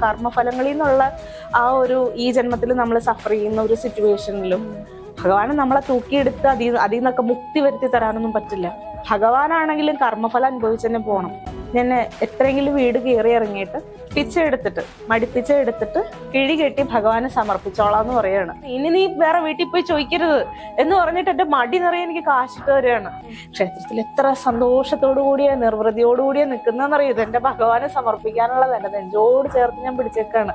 കർമ്മഫലങ്ങളിൽ നിന്നുള്ള ആ ഒരു ഈ ജന്മത്തിൽ നമ്മൾ സഫർ ചെയ്യുന്ന ഒരു സിറ്റുവേഷനിലും ഭഗവാൻ നമ്മളെ തൂക്കിയെടുത്ത് അതിൽ അതിൽ നിന്നൊക്കെ മുക്തി വരുത്തി തരാനൊന്നും പറ്റില്ല. ഭഗവാനാണെങ്കിലും കർമ്മഫലം അനുഭവിച്ചു തന്നെ പോകണം ഞാൻ എത്രയെങ്കിലും വീട് കയറി ഇറങ്ങിയിട്ട് പിച്ച എടുത്തിട്ട് മടിപ്പിച്ച എടുത്തിട്ട് കിഴി കെട്ടി ഭഗവാനെ സമർപ്പിച്ചോളാം എന്ന് പറയാണ്. ഇനി നീ വേറെ വീട്ടിൽ പോയി ചോദിക്കരുത് എന്ന് പറഞ്ഞിട്ട് എന്റെ മടി നിറയെ എനിക്ക് കാശിട്ട് വരികയാണ്. ക്ഷേത്രത്തിൽ എത്ര സന്തോഷത്തോടു കൂടിയാ നിർവൃതിയോടുകൂടിയ നിൽക്കുന്നതെന്നറിയോ ഇത് എന്റെ ഭഗവാനെ സമർപ്പിക്കാനുള്ളത് എന്റെ നെഞ്ചോട് ചേർത്ത് ഞാൻ പിടിച്ചേക്കാണ്.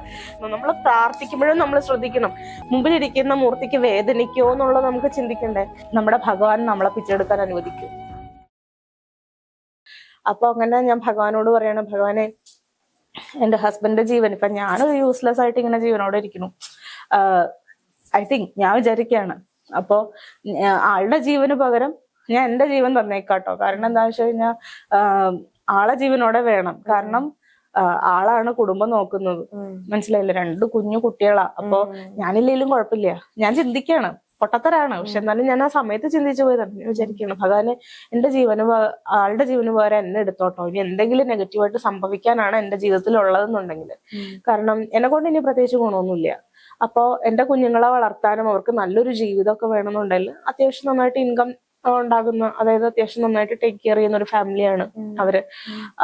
നമ്മൾ പ്രാർത്ഥിക്കുമ്പോഴും നമ്മൾ ശ്രദ്ധിക്കണം. മുമ്പിലിരിക്കുന്ന മൂർത്തിക്ക് വേദനിക്കോ എന്നുള്ളത് നമുക്ക് ചിന്തിക്കണ്ടേ? നമ്മുടെ ഭഗവാൻ നമ്മളെ പിച്ചെടുക്കാൻ അനുവദിക്കും. അപ്പൊ അങ്ങനെ ഞാൻ ഭഗവാനോട് പറയണം ഭഗവാനെ എന്റെ ഹസ്ബൻഡിന്റെ ജീവൻ ഇപ്പൊ ഞാനൊരു യൂസ്ലെസ് ആയിട്ട് ഇങ്ങനെ ജീവനോട് ഇരിക്കുന്നു. ഐ തിങ്ക് ഞാൻ വിചാരിക്കുകയാണ് അപ്പോ ആളുടെ ജീവന് പകരം ഞാൻ എന്റെ ജീവൻ തന്നേക്കാട്ടോ. കാരണം എന്താ വെച്ച് കഴിഞ്ഞാൽ ആളെ ജീവനോടെ വേണം. കാരണം ആളാണ് കുടുംബം നോക്കുന്നത്. മനസ്സിലായില്ല? രണ്ട് കുഞ്ഞു കുട്ടികളാ. അപ്പോ ഞാനില്ലെങ്കിലും കുഴപ്പമില്ല. ഞാൻ ചിന്തിക്കാണ്. പൊട്ടത്തരാണ്. പക്ഷെ എന്നാലും ഞാൻ ആ സമയത്ത് ചിന്തിച്ചു പോയതാണ് ഞാൻ വിചാരിക്കുകയാണ് ഭഗവാനെ എന്റെ ജീവന് ആളുടെ ജീവന് പകരം എന്നെ എടുത്തോട്ടോ? ഇനി എന്തെങ്കിലും നെഗറ്റീവായിട്ട് സംഭവിക്കാനാണ് എന്റെ ജീവിതത്തിൽ ഉള്ളതെന്നുണ്ടെങ്കിൽ കാരണം എന്നെ കൊണ്ട് ഇനി പ്രത്യേകിച്ച് ഗുണമൊന്നുമില്ല. അപ്പോ എന്റെ കുഞ്ഞുങ്ങളെ വളർത്താനും അവർക്ക് നല്ലൊരു ജീവിതമൊക്കെ വേണമെന്നുണ്ടെങ്കിൽ അത്യാവശ്യം നന്നായിട്ട് ഇൻകം ഉണ്ടാകുന്ന അതായത് അത്യാവശ്യം നന്നായിട്ട് ടേക്ക് കെയർ ചെയ്യുന്ന ഒരു ഫാമിലിയാണ് അവർ.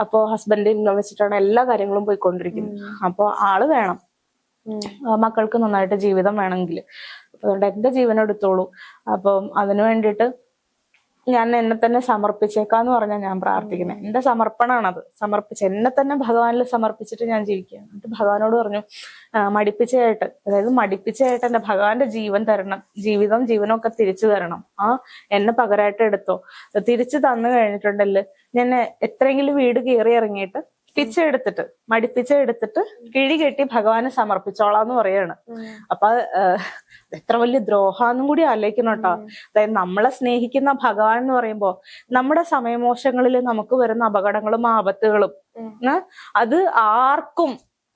അപ്പോ ഹസ്ബൻഡ് ഇൻകം വെച്ചിട്ടാണ് എല്ലാ കാര്യങ്ങളും പോയിക്കൊണ്ടിരിക്കുന്നത്. അപ്പോ ആൾ വേണം. മക്കൾക്ക് നന്നായിട്ട് ജീവിതം വേണമെങ്കിൽ. അതുകൊണ്ട് എന്റെ ജീവൻ എടുത്തോളൂ. അപ്പം അതിനു വേണ്ടിയിട്ട് ഞാൻ എന്നെ തന്നെ സമർപ്പിച്ചേക്കാന്ന് പറഞ്ഞാൽ ഞാൻ പ്രാർത്ഥിക്കുന്നത് എന്റെ സമർപ്പണമാണത് സമർപ്പിച്ച് എന്നെ തന്നെ ഭഗവാനിൽ സമർപ്പിച്ചിട്ട് ഞാൻ ജീവിക്കുക എന്നിട്ട് ഭഗവാനോട് പറഞ്ഞു മടിപ്പിച്ചയായിട്ട് അതായത് മടിപ്പിച്ചയായിട്ട് എന്റെ ഭഗവാന്റെ ജീവൻ തരണം. ജീവിതം ജീവനൊക്കെ തിരിച്ചു തരണം. ആ എന്നെ പകരമായിട്ട് എടുത്തോ. തിരിച്ചു തന്നു കഴിഞ്ഞിട്ടുണ്ടെങ്കിൽ ഞാൻ എത്രയെങ്കിലും വീട് കയറി ഇറങ്ങിയിട്ട് പിച്ച എടുത്തിട്ട് മടിപ്പിച്ച എടുത്തിട്ട് കിഴി കെട്ടി ഭഗവാനെ സമർപ്പിച്ചോളാന്ന് പറയാണ്. അപ്പൊ എത്ര വലിയ ദ്രോഹാന്നും കൂടി ആലോചിക്കണം കേട്ടോ. അതായത് നമ്മളെ സ്നേഹിക്കുന്ന ഭഗവാൻ എന്ന് പറയുമ്പോ നമ്മുടെ സമയമോശങ്ങളിൽ നമുക്ക് വരുന്ന അപകടങ്ങളും ആപത്തുകളും അത് ആർക്കും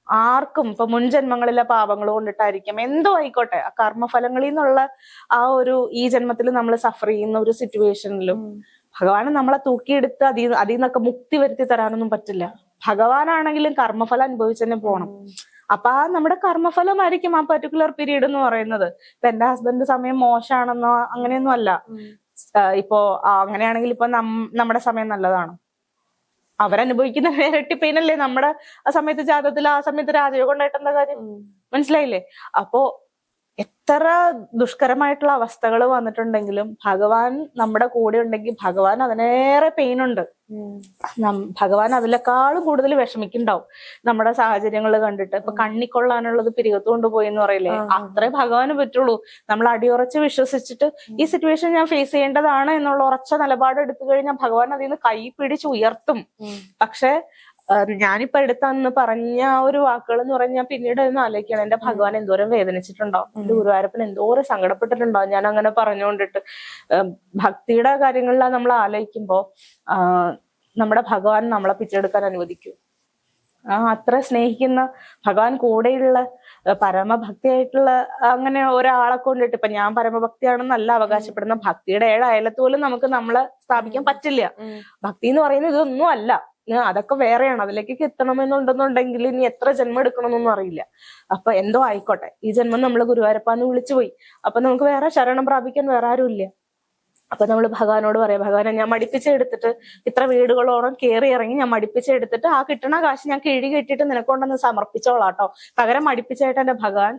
ആർക്കും ഇപ്പൊ മുൻജന്മങ്ങളിലെ പാപങ്ങൾ കൊണ്ടിട്ടായിരിക്കും. എന്തോ ആയിക്കോട്ടെ ആ കർമ്മഫലങ്ങളിൽ നിന്നുള്ള ആ ഒരു ഈ ജന്മത്തിൽ നമ്മൾ സഫർ ചെയ്യുന്ന ഒരു സിറ്റുവേഷനിലും ഭഗവാൻ നമ്മളെ തൂക്കിയെടുത്ത് അതിൽ അതിൽ നിന്നൊക്കെ മുക്തി വരുത്തി തരാനൊന്നും പറ്റില്ല. ഭഗവാനാണെങ്കിലും കർമ്മഫലം അനുഭവിച്ച് തന്നെ പോകണം അപ്പൊ ആ നമ്മുടെ കർമ്മഫലമായിരിക്കും ആ പെർട്ടിക്കുലർ പീരീഡ് എന്ന് പറയുന്നത്. ഇപ്പൊ എന്റെ ഹസ്ബൻഡ് സമയം മോശമാണെന്നോ അങ്ങനെയൊന്നും അല്ല. ഇപ്പോ അങ്ങനെയാണെങ്കിൽ ഇപ്പൊ നമ്മുടെ സമയം നല്ലതാണ്. അവരനുഭവിക്കുന്ന ഇരട്ടി പെയിനല്ലേ നമ്മുടെ ആ സമയത്ത് ജാതകത്തിൽ ആ സമയത്ത് രാജയോഗം ഉണ്ടായിട്ട് എന്താ കാര്യം മനസ്സിലായില്ലേ? അപ്പോ എത്ര ദുഷ്കരമായിട്ടുള്ള അവസ്ഥകൾ വന്നിട്ടുണ്ടെങ്കിലും ഭഗവാൻ നമ്മുടെ കൂടെ ഉണ്ടെങ്കിൽ ഭഗവാൻ അതിനേറെ പെയിൻ ഉണ്ട്. നം- ഭഗവാൻ അതിലേക്കാളും കൂടുതൽ വിഷമിക്കുണ്ടാവും നമ്മുടെ സാഹചര്യങ്ങൾ കണ്ടിട്ട്. ഇപ്പൊ കണ്ണിക്കൊള്ളാനുള്ളത് പിരികത്ത് കൊണ്ടുപോയി എന്ന് പറയില്ലേ അത്രേ ഭഗവാന് പറ്റുള്ളൂ. നമ്മൾ അടിയുറച്ച് വിശ്വസിച്ചിട്ട് ഈ സിറ്റുവേഷൻ ഞാൻ ഫേസ് ചെയ്യേണ്ടതാണ് എന്നുള്ള ഉറച്ച നിലപാട് എടുത്തു കഴിഞ്ഞാൽ ഭഗവാൻ അതിൽ നിന്ന് കൈ പിടിച്ച് ഉയർത്തും. പക്ഷെ ഞാനിപ്പോ എടുത്ത അന്ന് പറഞ്ഞ ആ ഒരു വാക്കുകൾ എന്ന് പറഞ്ഞാൽ പിന്നീട് ഒന്ന് ആലോചിക്കണം എന്റെ ഭഗവാൻ എന്തോരം വേദനിച്ചിട്ടുണ്ടോ? എന്റെ ഗുരുവായൂരപ്പൻ എന്തോരം സങ്കടപ്പെട്ടിട്ടുണ്ടോ? ഞാൻ അങ്ങനെ പറഞ്ഞുകൊണ്ടിട്ട് ഭക്തിയുടെ കാര്യങ്ങളിലാണ് നമ്മൾ ആലോചിക്കുമ്പോ ആഹ് നമ്മുടെ ഭഗവാൻ നമ്മളെ പിച്ചെടുക്കാൻ അനുവദിക്കൂ. ആ അത്ര സ്നേഹിക്കുന്ന ഭഗവാൻ കൂടെയുള്ള പരമഭക്തിയായിട്ടുള്ള അങ്ങനെ ഒരാളെ കൊണ്ടിട്ട് ഇപ്പൊ ഞാൻ പരമഭക്തിയാണെന്നല്ല അവകാശപ്പെടുന്ന ഭക്തിയുടെ ഏഴ് അയലത്ത് പോലും നമുക്ക് നമ്മളെ സ്ഥാപിക്കാൻ പറ്റില്ല. ഭക്തി എന്ന് പറയുന്നത് ഇതൊന്നും അല്ല. അതൊക്കെ വേറെയാണ്. അതിലേക്കൊക്കെ എത്തണമെന്നുണ്ടെന്നുണ്ടെങ്കിൽ ഇനി എത്ര ജന്മം എടുക്കണമെന്നൊന്നും അറിയില്ല. അപ്പൊ എന്തോ ആയിക്കോട്ടെ. ഈ ജന്മം നമ്മൾ ഗുരുവായൂരപ്പാന്ന് വിളിച്ചു പോയി. അപ്പൊ നമുക്ക് വേറെ ശരണം പ്രാപിക്കാൻ വേറെ ആരും ഇല്ല. അപ്പൊ നമ്മൾ ഭഗവാനോട് പറയാം ഭഗവാനെ ഞാൻ മടിപ്പിച്ചെടുത്തിട്ട് ഇത്ര വീടുകളോളം കയറി ഇറങ്ങി ഞാൻ മടിപ്പിച്ചെടുത്തിട്ട് ആ കിട്ടണ കാശ് ഞാൻ കിഴി കെട്ടിയിട്ട് നിനക്കൊണ്ടെന്ന് സമർപ്പിച്ചോളാട്ടോ പകരം മടിപ്പിച്ചായിട്ട് എന്റെ ഭഗവാൻ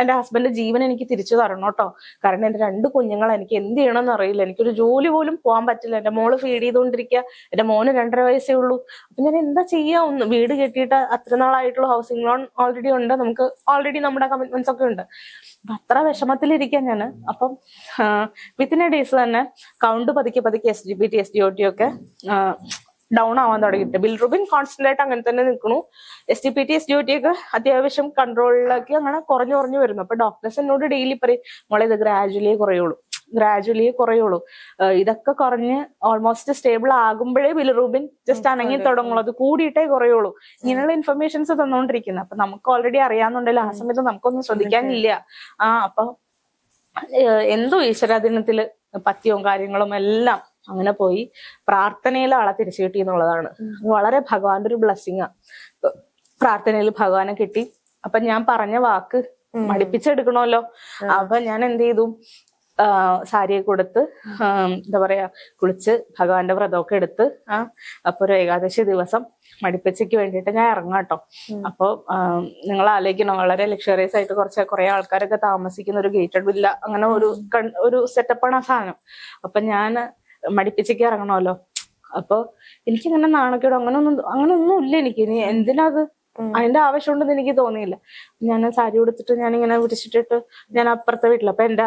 എന്റെ ഹസ്ബൻഡ് ജീവൻ എനിക്ക് തിരിച്ചു തരണം കേട്ടോ. കാരണം എന്റെ രണ്ട് കുഞ്ഞുങ്ങൾ എനിക്ക് എന്ത് ചെയ്യണമെന്ന് അറിയില്ല. എനിക്കൊരു ജോലി പോലും പോകാൻ പറ്റില്ല. എന്റെ മോൾ ഫീഡ് ചെയ്തുകൊണ്ടിരിക്കുക എന്റെ മോന് രണ്ടര വയസ്സേ ഉള്ളൂ. അപ്പൊ ഞാൻ എന്താ ചെയ്യാ? ഒന്ന് വീട് കെട്ടിയിട്ട് അത്ര നാളായിട്ടുള്ള ഹൗസിംഗ് ലോൺ ഓൾറെഡി ഉണ്ട്. നമുക്ക് ഓൾറെഡി നമ്മുടെ കമ്മിറ്റ്മെന്റ്സ് ഒക്കെ ഉണ്ട്. അത്ര വിഷമത്തിലിരിക്കാൻ ഞാൻ അപ്പം വിത്തിൻ എ ഡേയ്സ് തന്നെ കൗണ്ട് പതുക്കെ പതുക്കെ S G B T S D O T ഒക്കെ ഡൗൺ ആവാൻ തുടങ്ങിയിട്ട്. ബിൽ റുബിൻ കോൺസ്റ്റന്റ് ആയിട്ട് അങ്ങനെ തന്നെ നിൽക്കണു S T P T S D O T ഒക്കെ അത്യാവശ്യം കൺട്രോളിലേക്ക് അങ്ങനെ കുറഞ്ഞു കുറഞ്ഞു വരുന്നു. അപ്പൊ ഡോക്ടേഴ്സ് എന്നോട് ഡെയിലി പറയും മോളെ ഇത് ഗ്രാജുവലി കുറയുള്ളൂ. ഗ്രാജുവലി കുറയുള്ളൂ. ഇതൊക്കെ കുറഞ്ഞ് ഓൾമോസ്റ്റ് സ്റ്റേബിൾ ആകുമ്പോഴേ ബിൽ റൂബിൻ ജസ്റ്റ് അനങ്ങി തുടങ്ങുള്ളൂ. അത് കൂടിയിട്ടേ കുറയുള്ളൂ. ഇങ്ങനെയുള്ള ഇൻഫർമേഷൻസ് തന്നുകൊണ്ടിരിക്കുന്നത് അപ്പൊ നമുക്ക് ഓൾറെഡി അറിയാന്നുണ്ടല്ലോ ആ സമയത്ത് നമുക്കൊന്നും ശ്രദ്ധിക്കാനില്ല. ആ അപ്പൊ എന്തോ ഈശ്വരാധീനത്തിൽ പത്യവും കാര്യങ്ങളും എല്ലാം അങ്ങനെ പോയി. പ്രാർത്ഥനയിൽ ആളെ തിരിച്ചു കിട്ടി എന്നുള്ളതാണ് വളരെ ഭഗവാന്റെ ഒരു ബ്ലെസ്സിങ് പ്രാർത്ഥനയിൽ ഭഗവാനെ കിട്ടി. അപ്പൊ ഞാൻ പറഞ്ഞ വാക്ക് മടിപ്പിച്ചെടുക്കണമല്ലോ അപ്പൊ ഞാൻ എന്ത് ചെയ്തു? സാരിയെ കൊടുത്ത് എന്താ പറയാ കുളിച്ച് ഭഗവാന്റെ വ്രതമൊക്കെ എടുത്ത് ആ അപ്പൊ ഒരു ഏകാദശി ദിവസം മടിപ്പച്ചയ്ക്ക് വേണ്ടിയിട്ട് ഞാൻ ഇറങ്ങാം കേട്ടോ. അപ്പൊ നിങ്ങൾ ആലോചിക്കണം. വളരെ ലക്ഷറിയസ് ആയിട്ട് കുറച്ച് കുറെ ആൾക്കാരൊക്കെ താമസിക്കുന്ന ഒരു ഗേറ്റഡ് വില്ല അങ്ങനെ ഒരു ഒരു സെറ്റപ്പാണ് ആ സാധനം. അപ്പൊ ഞാൻ മടിപ്പിച്ചയ്ക്ക് ഇറങ്ങണമല്ലോ അപ്പൊ എനിക്കിങ്ങനെ നാണക്കേടോ അങ്ങനെ ഒന്നും അങ്ങനെ ഒന്നും ഇല്ല എനിക്ക്. ഇനി എന്തിനാ അത് അതിന്റെ ആവശ്യമുണ്ടെന്ന് എനിക്ക് തോന്നിയില്ല. ഞാൻ സാരി ഉടുത്തിട്ട് ഞാൻ ഇങ്ങനെ വിരിച്ചിട്ടിട്ട് ഞാൻ അപ്പുറത്തെ വീട്ടിൽ അപ്പൊ എന്റെ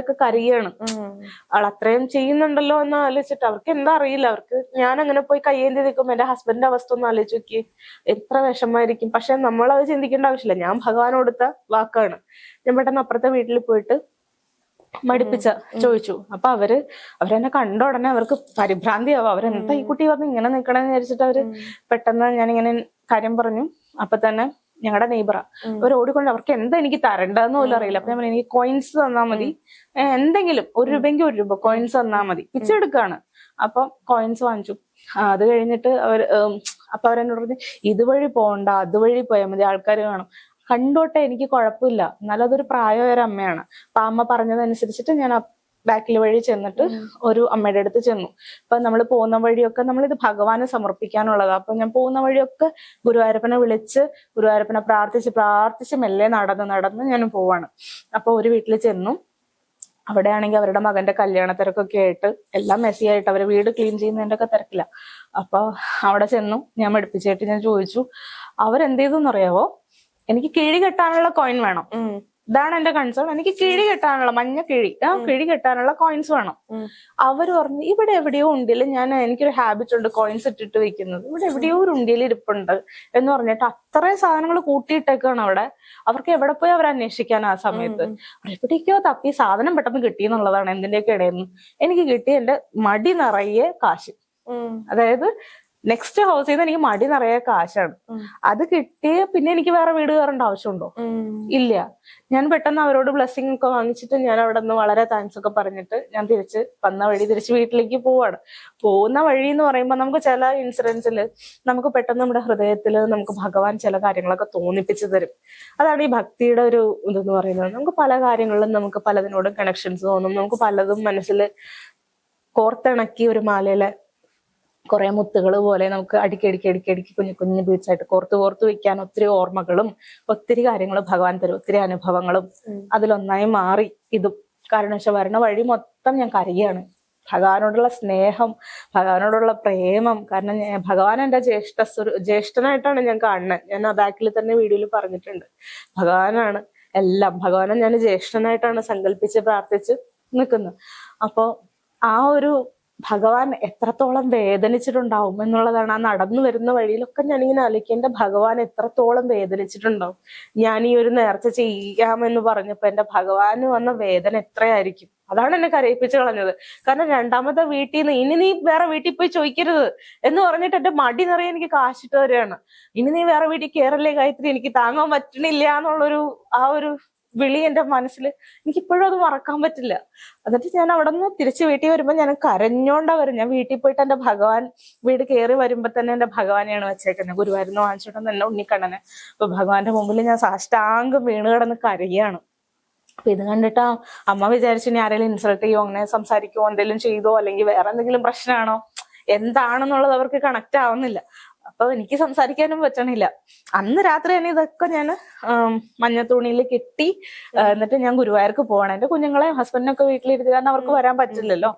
ഒക്കെ കരയാണ്. അവൾ അത്രയും ചെയ്യുന്നുണ്ടല്ലോ എന്ന് ആലോചിച്ചിട്ട് അവർക്ക് എന്താ അറിയില്ല. അവർക്ക് ഞാൻ അങ്ങനെ പോയി കയ്യേന്തി നിൽക്കുമ്പോ എന്റെ ഹസ്ബൻഡിന്റെ അവസ്ഥ ഒന്ന് ആലോചിച്ച് നോക്കി. എത്ര വിഷമായിരിക്കും പക്ഷെ നമ്മൾ അത് ചിന്തിക്കേണ്ട ആവശ്യമില്ല. ഞാൻ ഭഗവാൻ കൊടുത്ത വാക്കാണ്. ഞാൻ പെട്ടെന്ന് അപ്പുറത്തെ വീട്ടിൽ പോയിട്ട് മടിപ്പിച്ച ചോദിച്ചു. അപ്പൊ അവർ അവരെന്നെ കണ്ട ഉടനെ അവർക്ക് പരിഭ്രാന്തിയാവും. അവരെന്താ ഈ കുട്ടി വന്ന് ഇങ്ങനെ നിക്കണെന്ന് വിചാരിച്ചിട്ട് അവർ പെട്ടെന്ന് ഞാനിങ്ങനെ കാര്യം പറഞ്ഞു. അപ്പൊ തന്നെ ഞങ്ങളുടെ നെയ്ബറ. അവർ ഓടിക്കൊണ്ട് അവർക്ക് എന്താ എനിക്ക് തരണ്ടെന്ന് പോലും അറിയില്ല. അപ്പൊ ഞാൻ എനിക്ക് കോയിൻസ് തന്നാ മതി. എന്തെങ്കിലും ഒരു രൂപയെങ്കിൽ ഒരു രൂപ. കോയിൻസ് തന്നാ മതി. പിച്ചെടുക്കാണ്. അപ്പൊ കോയിൻസ് വാങ്ങിച്ചു. അത് കഴിഞ്ഞിട്ട് അവർ അപ്പൊ അവരെന്നോട് പറഞ്ഞു ഇതുവഴി പോകണ്ട അതുവഴി പോയാൽ മതി. ആൾക്കാർ കാണും. കണ്ടോട്ടെ എനിക്ക് കുഴപ്പമില്ല. എന്നാലും അതൊരു പ്രായമായ ഒരു അമ്മയാണ്. അപ്പൊ അമ്മ പറഞ്ഞതനുസരിച്ചിട്ട് ഞാൻ ബാക്കിൽ വഴി ചെന്നിട്ട് ഒരു അമ്മയുടെ അടുത്ത് ചെന്നു. അപ്പൊ നമ്മൾ പോകുന്ന വഴിയൊക്കെ നമ്മൾ ഇത് ഭഗവാനെ സമർപ്പിക്കാനുള്ളതാ അപ്പൊ ഞാൻ പോകുന്ന വഴിയൊക്കെ ഗുരുവായൂരപ്പനെ വിളിച്ച് ഗുരുവായൂരപ്പനെ പ്രാർത്ഥിച്ച് പ്രാർത്ഥിച്ച് മെല്ലെ നടന്ന് നടന്ന് ഞാൻ പോവാണ്. അപ്പൊ ഒരു വീട്ടിൽ ചെന്നു. അവിടെയാണെങ്കിൽ അവരുടെ മകന്റെ കല്യാണ തിരക്കൊക്കെ ആയിട്ട് എല്ലാം മെസ്സി ആയിട്ട് അവരെ വീട് ക്ലീൻ ചെയ്യുന്നതിന്റെ ഒക്കെ തിരക്കില്ല അപ്പൊ അവിടെ ചെന്നു. ഞാൻ മടുപ്പിച്ചായിട്ട് ഞാൻ ചോദിച്ചു. അവരെന്ത് ചെയ്തെന്ന് അറിയാവോ എനിക്ക് കിഴി കെട്ടാനുള്ള കോയിൻ വേണം. ഇതാണ് എന്റെ കൺസേൺ എനിക്ക് കിഴി കെട്ടാനുള്ള മഞ്ഞ കിഴി. ആ കിഴി കെട്ടാനുള്ള കോയിൻസ് വേണം. അവർ പറഞ്ഞു ഇവിടെ എവിടെയോ ഉണ്ടിൽ ഞാൻ എനിക്കൊരു ഹാബിറ്റ് ഉണ്ട് കോയിൻസ് ഇട്ടിട്ട് വെക്കുന്നത്. ഇവിടെ എവിടെയോ ഒരു ഉണ്ടിയിൽ ഇരിപ്പുണ്ട്. എന്ന് പറഞ്ഞിട്ട് അത്രയും സാധനങ്ങൾ കൂട്ടിയിട്ടേക്കാണ് അവിടെ. അവർക്ക് എവിടെ പോയി അവർ അന്വേഷിക്കാൻ ആ സമയത്ത്? എവിടേക്കോ തപ്പി സാധനം പെട്ടെന്ന് കിട്ടി എന്നുള്ളതാണ് എന്തിന്റെയൊക്കെ ഇടയിൽ നിന്ന്. എനിക്ക് കിട്ടിയ എന്റെ മടി നിറയെ കാശ്. അതായത് നെക്സ്റ്റ് ഹൗസിൽ നിന്ന് എനിക്ക് മടി നിറയെ കാശാണ്. അത് കിട്ടിയ പിന്നെ എനിക്ക് വേറെ വീട് കയറേണ്ട ആവശ്യമുണ്ടോ? ഇല്ല. ഞാൻ പെട്ടെന്ന് അവരോട് ബ്ലെസ്സിങ് ഒക്കെ വാങ്ങിച്ചിട്ട് ഞാൻ അവിടെ നിന്ന് വളരെ താങ്ക്സ് ഒക്കെ പറഞ്ഞിട്ട് ഞാൻ തിരിച്ച് വന്ന വഴി തിരിച്ച് വീട്ടിലേക്ക് പോവാണ്. പോകുന്ന വഴി എന്ന് പറയുമ്പോൾ നമുക്ക് ചില ഇൻസിഡൻസിൽ നമുക്ക് പെട്ടെന്ന് നമ്മുടെ ഹൃദയത്തിൽ നമുക്ക് ഭഗവാൻ ചില കാര്യങ്ങളൊക്കെ തോന്നിപ്പിച്ചു തരും. അതാണ് ഈ ഭക്തിയുടെ ഒരു ഇതെന്ന് പറയുന്നത്. നമുക്ക് പല കാര്യങ്ങളിലും നമുക്ക് പലതിനോടും കണക്ഷൻസ് തോന്നും. നമുക്ക് പലതും മനസ്സിൽ കോർത്തിണക്കി ഒരു മാലയിലെ കുറെ മുത്തുകൾ പോലെ നമുക്ക് അടുക്കി അടുക്കി അടുക്കി അടുക്കി കുഞ്ഞു കുഞ്ഞു ബീച്ചായിട്ട് കോർത്ത് കോർത്ത് വെക്കാൻ ഒത്തിരി ഓർമ്മകളും ഒത്തിരി കാര്യങ്ങളും ഭഗവാൻ തരും ഒത്തിരി അനുഭവങ്ങളും. അതിലൊന്നായി മാറി ഇതും. കാരണം പക്ഷെ വരണ വഴി മൊത്തം ഞാൻ കരയാണ്. ഭഗവാനോടുള്ള സ്നേഹം ഭഗവാനോടുള്ള പ്രേമം. കാരണം ഞാൻ- ഭഗവാൻ എന്റെ ജ്യേഷ്ഠ സ്വരു- ജ്യേഷ്ഠനായിട്ടാണ് ഞാൻ കാണുന്നത്. ഞാൻ ആ ബാക്കിൽ തന്നെ വീഡിയോയിൽ പറഞ്ഞിട്ടുണ്ട്. ഭഗവാനാണ് എല്ലാം. ഭഗവാനെ ഞാൻ ജ്യേഷ്ഠനായിട്ടാണ് സങ്കല്പിച്ച് പ്രാർത്ഥിച്ച് നിൽക്കുന്നത്. അപ്പോ ആ ഒരു ഭഗവാൻ എത്രത്തോളം വേദനിച്ചിട്ടുണ്ടാവും എന്നുള്ളതാണ്. ആ നടന്നു വരുന്ന വഴിയിലൊക്കെ ഞാനിങ്ങനെ ആലോചിക്കുക എന്റെ ഭഗവാൻ എത്രത്തോളം വേദനിച്ചിട്ടുണ്ടാവും? ഞാൻ ഈ ഒരു നേർച്ച ചെയ്യാമെന്ന് പറഞ്ഞപ്പോ എന്റെ ഭഗവാന് വന്ന വേദന എത്രയായിരിക്കും? അതാണ് എന്നെ കരയിപ്പിച്ച് കളഞ്ഞത്. കാരണം രണ്ടാമത്തെ വീട്ടിൽ നിന്ന് ഇനി നീ വേറെ വീട്ടിൽ പോയി ചോദിക്കരുത് എന്ന് പറഞ്ഞിട്ട് എന്റെ മടി നിറയെ എനിക്ക് കാശിട്ട് തരികയാണ് ഇനി നീ വേറെ വീട്ടിൽ കയറല്ലേ ഗായത്രി? എനിക്ക് താങ്ങാൻ പറ്റണില്ല എന്നുള്ളൊരു ആ ഒരു വിളി എന്റെ മനസ്സിൽ എനിക്കിപ്പോഴും അത് മറക്കാൻ പറ്റില്ല. എന്നിട്ട് ഞാൻ അവിടെ നിന്ന് തിരിച്ച് വീട്ടിൽ വരുമ്പോൾ ഞാൻ കരഞ്ഞോണ്ടാ വരും ഞാൻ വീട്ടിൽ പോയിട്ട് എന്റെ ഭഗവാൻ വീട് കയറി വരുമ്പോ തന്നെ എന്റെ ഭഗവാനെയാണ് വെച്ചേക്കുന്നത് ഗുരുവായൂരിന്ന് വാങ്ങിച്ചോണ്ട് എന്നെ ഉണ്ണിക്കണ്ണനെ. അപ്പൊ ഭഗവാന്റെ മുമ്പിൽ ഞാൻ സാഷ്ടാംഗം വീണ് കിടന്ന് കരയാണ്. അപ്പൊ ഇത് കണ്ടിട്ട് അമ്മ വിചാരിച്ചു ഇനി ആരെങ്കിലും ഇൻസൾട്ട് ചെയ്യോ? അങ്ങനെ സംസാരിക്കുമോ എന്തെങ്കിലും ചെയ്തോ? അല്ലെങ്കിൽ വേറെ എന്തെങ്കിലും പ്രശ്നമാണോ എന്താണെന്നുള്ളത് അവർക്ക് കണക്ട് ആവുന്നില്ല. അപ്പൊ എനിക്ക് സംസാരിക്കാനും പറ്റണില്ല. അന്ന് രാത്രി തന്നെ ഇതൊക്കെ ഞാൻ മഞ്ഞ തുണിയിൽ കെട്ടി എന്നിട്ട് ഞാൻ ഗുരുവായൂർക്ക് പോവാണ്. എന്റെ കുഞ്ഞുങ്ങളെ ഹസ്ബൻഡിനൊക്കെ വീട്ടിലിരുത്തി കാരണം അവർക്ക് വരാൻ പറ്റില്ലല്ലോ.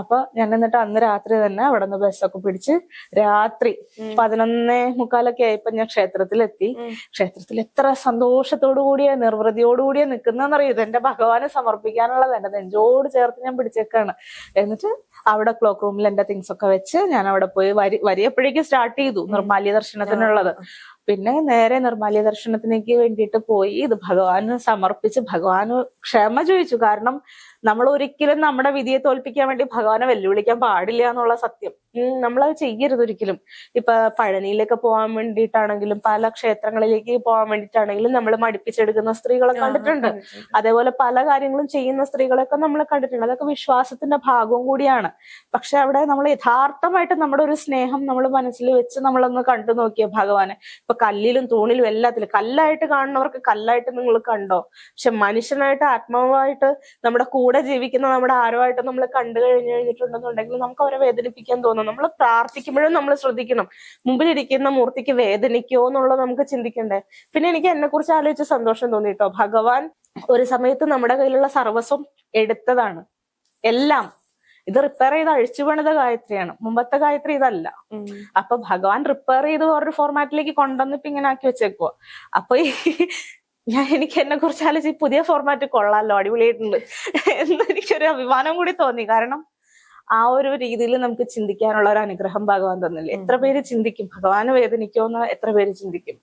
അപ്പൊ ഞാൻ എന്നിട്ട് അന്ന് രാത്രി തന്നെ അവിടെ നിന്ന് ബസ്സൊക്കെ പിടിച്ച് രാത്രി പതിനൊന്നേ മുക്കാലൊക്കെ ആയപ്പോ ഞാൻ ക്ഷേത്രത്തിലെത്തി. ക്ഷേത്രത്തിൽ എത്ര സന്തോഷത്തോടു കൂടിയ നിർവൃതിയോടു കൂടിയ നിൽക്കുന്നറിയോ ഇത് എന്റെ ഭഗവാനെ സമർപ്പിക്കാനുള്ളത് എന്റെ നെഞ്ചോട് ചേർത്ത് ഞാൻ പിടിച്ചേക്കാണ്. എന്നിട്ട് അവിടെ ക്ലോക്ക് റൂമിൽ എന്റെ തിങ്സ് ഒക്കെ വെച്ച് ഞാൻ അവിടെ പോയി വരി വരിയപ്പോഴേക്കും സ്റ്റാർട്ട് ചെയ്തു നിർമാല്യ ദർശനത്തിനുള്ളത് പിന്നെ നേരെ നിർമാല്യ ദർശനത്തിലേക്ക് വേണ്ടിയിട്ട് പോയി. ഇത് ഭഗവാന് സമർപ്പിച്ച് ഭഗവാന് ക്ഷമ ചോദിച്ചു. കാരണം നമ്മൾ ഒരിക്കലും നമ്മുടെ വിധിയെ തോൽപ്പിക്കാൻ വേണ്ടി ഭഗവാനെ വെല്ലുവിളിക്കാൻ പാടില്ല എന്നുള്ള സത്യം. നമ്മളത് ചെയ്യരുത് ഒരിക്കലും. ഇപ്പൊ പഴനിയിലേക്ക് പോകാൻ വേണ്ടിയിട്ടാണെങ്കിലും പല ക്ഷേത്രങ്ങളിലേക്ക് പോകാൻ വേണ്ടിയിട്ടാണെങ്കിലും നമ്മൾ മടിപ്പിച്ചെടുക്കുന്ന സ്ത്രീകളെ കണ്ടിട്ടുണ്ട്. അതേപോലെ പല കാര്യങ്ങളും ചെയ്യുന്ന സ്ത്രീകളെയൊക്കെ നമ്മൾ കണ്ടിട്ടുണ്ട്. അതൊക്കെ വിശ്വാസത്തിന്റെ ഭാഗവും കൂടിയാണ്. പക്ഷെ അവിടെ നമ്മൾ യഥാർത്ഥമായിട്ട് നമ്മുടെ ഒരു സ്നേഹം നമ്മൾ മനസ്സിൽ വെച്ച് നമ്മളൊന്ന് കണ്ടു നോക്കിയ ഭഗവാനെ. ഇപ്പൊ കല്ലിലും തൂണിലും എല്ലാത്തിലും. കല്ലായിട്ട് കാണുന്നവർക്ക് കല്ലായിട്ട് നിങ്ങൾ കണ്ടോ? പക്ഷെ മനുഷ്യനായിട്ട് ആത്മാവായിട്ട് നമ്മുടെ കൂടെ ജീവിക്കുന്ന നമ്മുടെ ആരുമായിട്ട് നമ്മൾ കണ്ടു കഴിഞ്ഞു കഴിഞ്ഞിട്ടുണ്ടെന്നുണ്ടെങ്കിൽ നമുക്ക് അവരെ വേദനിപ്പിക്കാൻ തോന്നും. നമ്മൾ പ്രാർത്ഥിക്കുമ്പോഴും നമ്മൾ ശ്രദ്ധിക്കണം. മുമ്പിലിരിക്കുന്ന മൂർത്തിക്ക് വേദനിക്കോ എന്നുള്ളത് നമുക്ക് ചിന്തിക്കണ്ടേ? പിന്നെ എനിക്ക് എന്നെ കുറിച്ച് ആലോചിച്ച് സന്തോഷം തോന്നി കേട്ടോ ഭഗവാൻ ഒരു സമയത്ത് നമ്മുടെ കയ്യിലുള്ള സർവസ്വം എടുത്തതാണ്. എല്ലാം ഇത് റിപ്പയർ ചെയ്ത് അഴിച്ചു പണിത ഗായത്രിയാണ്. മുമ്പത്തെ ഗായത്രി ഇതല്ല. അപ്പൊ ഭഗവാൻ റിപ്പയർ ചെയ്ത് വേറൊരു ഫോർമാറ്റിലേക്ക് കൊണ്ടുവന്നിട്ട് ഇങ്ങനെ ആക്കി വെച്ചേക്കുക അപ്പൊ ഈ ഞാൻ എനിക്ക് എന്നെ കുറിച്ച് ആലോചിച്ച് ഈ പുതിയ ഫോർമാറ്റ് കൊള്ളാമല്ലോ അടിപൊളിയായിട്ടുണ്ട്. എന്ന് എനിക്കൊരു അഭിമാനം കൂടി തോന്നി. കാരണം ആ ഒരു രീതിയിൽ നമുക്ക് ചിന്തിക്കാനുള്ള ഒരു അനുഗ്രഹം ഭഗവാൻ തന്നില്ലേ? എത്ര പേര് ചിന്തിക്കും? ഭഗവാന് വേദനിക്കുമെന്ന് എത്ര പേര് ചിന്തിക്കും?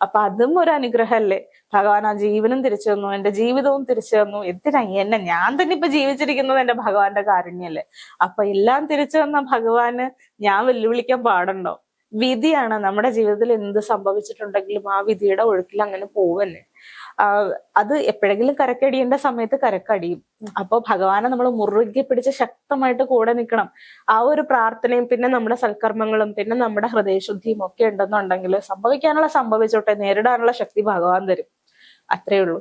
അപ്പൊ അതും ഒരു അനുഗ്രഹമല്ലേ ഭഗവാൻ ആ ജീവനും തിരിച്ചു തന്നു എന്റെ ജീവിതവും തിരിച്ചു തന്നു. എന്തിനാ എന്നെ ഞാൻ തന്നെ ഇപ്പൊ ജീവിച്ചിരിക്കുന്നത് എന്റെ ഭഗവാന്റെ കാരുണ്യല്ലേ? അപ്പൊ എല്ലാം തിരിച്ചു തന്ന ഭഗവാന് ഞാൻ വെല്ലുവിളിക്കാൻ പാടുണ്ടോ? വിധിയാണ്. നമ്മുടെ ജീവിതത്തിൽ എന്ത് സംഭവിച്ചിട്ടുണ്ടെങ്കിലും ആ വിധിയുടെ ഒഴുക്കിൽ അങ്ങനെ പോവന്നെ അത് എപ്പോഴെങ്കിലും കരക്കടിയേണ്ട സമയത്ത് കരക്കടിയും. അപ്പൊ ഭഗവാനെ നമ്മൾ മുറുകെ പിടിച്ച് ശക്തമായിട്ട് കൂടെ നിൽക്കണം ആ ഒരു പ്രാർത്ഥനയും പിന്നെ നമ്മുടെ സൽക്കർമ്മങ്ങളും പിന്നെ നമ്മുടെ ഹൃദയശുദ്ധിയും ഒക്കെ ഉണ്ടെന്നുണ്ടെങ്കിൽ സംഭവിക്കാനുള്ള സംഭവിച്ചോട്ടെ നേരിടാനുള്ള ശക്തി ഭഗവാൻ തരും. അത്രേ ഉള്ളൂ.